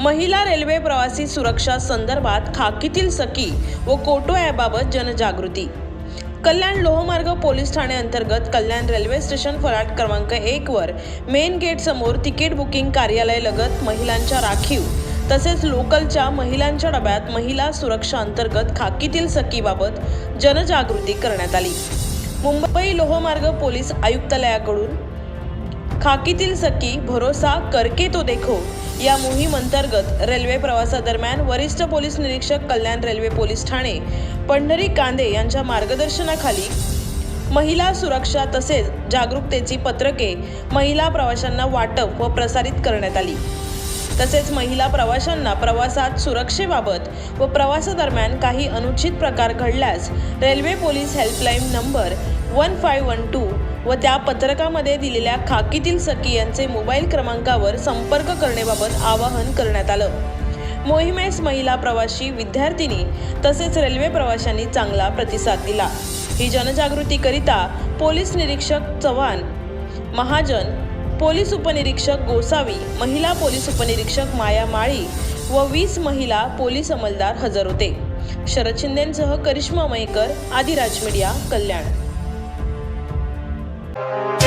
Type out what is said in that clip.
महिला रेल्वे प्रवासी सुरक्षा संदर्भात खाकीतील सखी व कोटो ॲपबाबत जनजागृती. कल्याण लोहमार्ग पोलीस ठाणे अंतर्गत कल्याण रेल्वे स्टेशन फलाट क्रमांक एक वर मेन गेट समोर तिकीट बुकिंग कार्यालय लगत महिलांच्या राखीव तसेच लोकलच्या महिलांच्या डब्यात महिला सुरक्षा अंतर्गत खाकीतील सखीबाबत जनजागृती करण्यात आली. मुंबई लोहमार्ग पोलीस आयुक्तालयाकडून खाकीतील सखी भरोसा करके तो देखो. या मोहीम अंतर्गत रेल्वे प्रवासादरम्यान वरिष्ठ पोलीस निरीक्षक कल्याण रेल्वे पोलीस ठाणे पंढरी कांदे यांच्या मार्गदर्शनाखाली महिला सुरक्षा तसेच जागरूकतेची पत्रके महिला प्रवाशांना वाटप व प्रसारित करण्यात आली. तसेच महिला प्रवाशांना प्रवासात सुरक्षेबाबत व प्रवासादरम्यान काही अनुचित प्रकार घडल्यास railway police helpline number one five one two व त्या पत्रकामध्ये दिलेल्या खाकीतील सखी यांचे मोबाईल क्रमांकावर संपर्क करण्याबाबत आवाहन करण्यात आलं. मोहिमेस महिला प्रवासी विद्यार्थिनी तसेच रेल्वे प्रवाशांनी चांगला प्रतिसाद दिला. ही जनजागृतीकरिता पोलीस निरीक्षक चव्हाण महाजन पोलीस उपनिरीक्षक गोसावी महिला पोलीस उपनिरीक्षक माया माळी व वीस महिला पोलीस अंमलदार हजर होते. Sharad शिंदेंसह Karishma Mayekar Adiraj media Kalyan. Thank you.